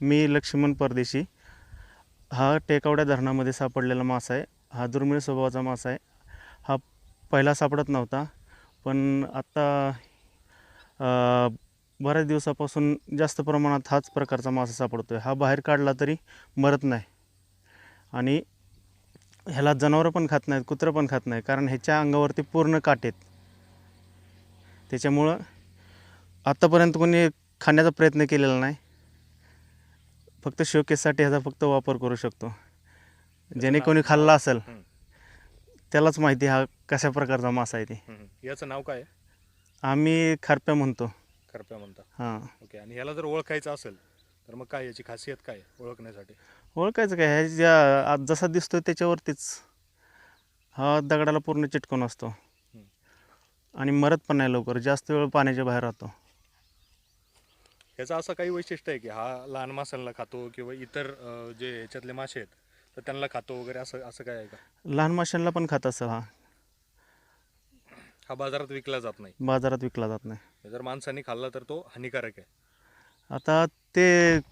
मी लक्ष्मण परदेशी. हा टेकावड्या धरणामध्ये सापडलेला मासा आहे. हा दुर्मिळ स्वभावाचा मासा आहे. हा पहिला सापडत नव्हता. पण आत्ता बऱ्याच दिवसापासून जास्त प्रमाणात हाच प्रकारचा मासा सापडतो आहे हा बाहेर काढला तरी मरत नाही. आणि ह्याला जनावरं पण खात नाहीत कुत्रं पण खात नाही कारण ह्याच्या अंगावरती पूर्ण काटेत त्याच्यामुळं आत्तापर्यंत कोणी खाण्याचा प्रयत्न केलेला नाही. फक्त शोकेससाठी ह्याचा फक्त वापर करू शकतो. ज्याने कोणी खाल्ला असेल. त्यालाच माहिती हा कशा प्रकारचा मासा आहे ते. हम्म. याचं नाव काय? आहे आम्ही खारप्या म्हणतो. करप्या म्हणता. हां. ओके आणि ह्याला जर ओळखायचं असेल तर मग काय याची खासियत काय आहे ओळखण्यासाठी? ओळखायचं काय? ह्या ज्या आज जसा दिसतो त्याच्यावरतीच. हा दगडाला पूर्ण चिटकून असतो. आणि मरत पण नाही लवकर जास्त वेळ पाण्याच्या बाहेर राहतो. ह्याचं असं काही वैशिष्ट्य आहे की हा लहान माशांना खातो किंवा इतर अं, जे ह्याच्यातले मासे आहेत तर त्यांना खातो वगैरे असं असं काय आहे का? लहान माशांना पण खात असेल हा. हा बाजारात विकला जात नाही. बाजारात विकला जात नाही. जर माणसाने खाल्ला तर तो हानिकारक आहे. आता ते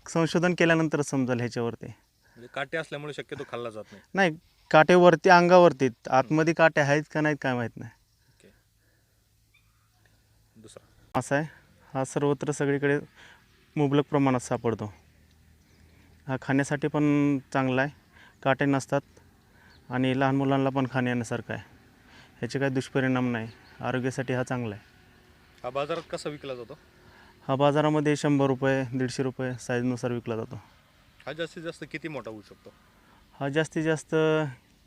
संशोधन केल्यानंतर समजेल ह्याच्यावरती. म्हणजे काटे असल्यामुळे शक्यतो खाल्ला जात नाही. नाही काटेवरती अंगावरती आतमध्ये काटे आहेत का नाहीत काय माहीत नाही. ओके. दुसरा. असा आहे. हा सर्वत्र सगळीकडे मुबलक प्रमाणात सापडतो. हा खाण्यासाठी पण चांगला आहे. काटे नसतात आणि लहान मुलांना पण खाण्यासारखा आहे. ह्याचे काही दुष्परिणाम नाही. आरोग्यासाठी हा चांगला आहे. हा बाजारात कसा विकला जातो? हा बाजारामध्ये शंभर रुपये दीडशे रुपये साईजनुसार विकला जातो. हा जास्तीत जास्त किती मोठा होऊ शकतो? हा जास्तीत जास्त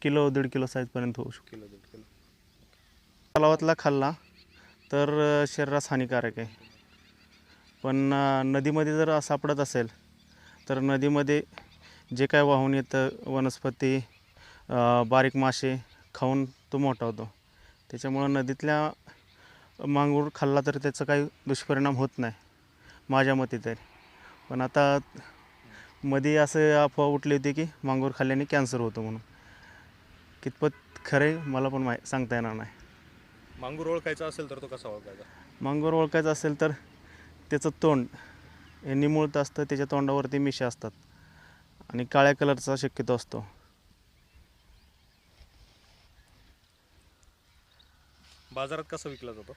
किलो दीड किलो साईजपर्यंत होऊ शकतो. किलो दीड किलो. तलावातला खाल्ला तर शरीरास हानिकारक आहे. पण नदीमध्ये जर सापडत असेल तर नदीमध्ये जे काय वाहून येतं वनस्पती बारीक मासे खाऊन तो मोठा होतो. त्याच्यामुळं नदीतल्या मांगूर खाल्ला तर त्याचा काही दुष्परिणाम होत नाही माझ्या मते तरी. पण आता मध्ये असं अफवा उठली होती की मांगूर खाल्ल्याने कॅन्सर होतो म्हणून. कितपत खरं मला पण माहि सांगता येणार नाही. मांगूर ओळखायचा असेल तर तो कसा ओळखायचा? मांगोर ओळखायचं असेल तर त्याचं तोंड हे निमुळत असतं त्याच्या तोंडावरती मिशा असतात. आणि काळ्या कलरचा शक्यतो असतो. बाजारात कसा विकला जातो?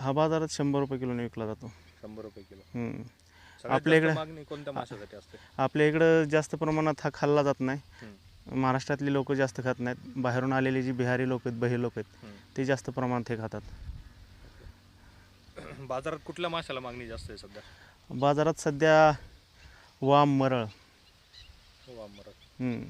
हा बाजारात शंभर रुपये किलोने विकला जातो. शंभर रुपये किलो. हम्म. सगळ्यात आपल्या जास्त इकडे- मागणी कोणत्या माशासाठी असते? आपल्या इकडं जास्त प्रमाणात हा खाल्ला जात नाही. हम्म. महाराष्ट्रातली लोक जास्त खात नाहीत. बाहेरून आलेली जी बिहारी लोक आहेत बही लोक आहेत हम्म. ते जास्त प्रमाणात हे खातात. बाजारात कुठल्या माशाला मागणी जास्त आहे सध्या बाजारात सध्या वाम मरळ हो आंबरस. हम्म.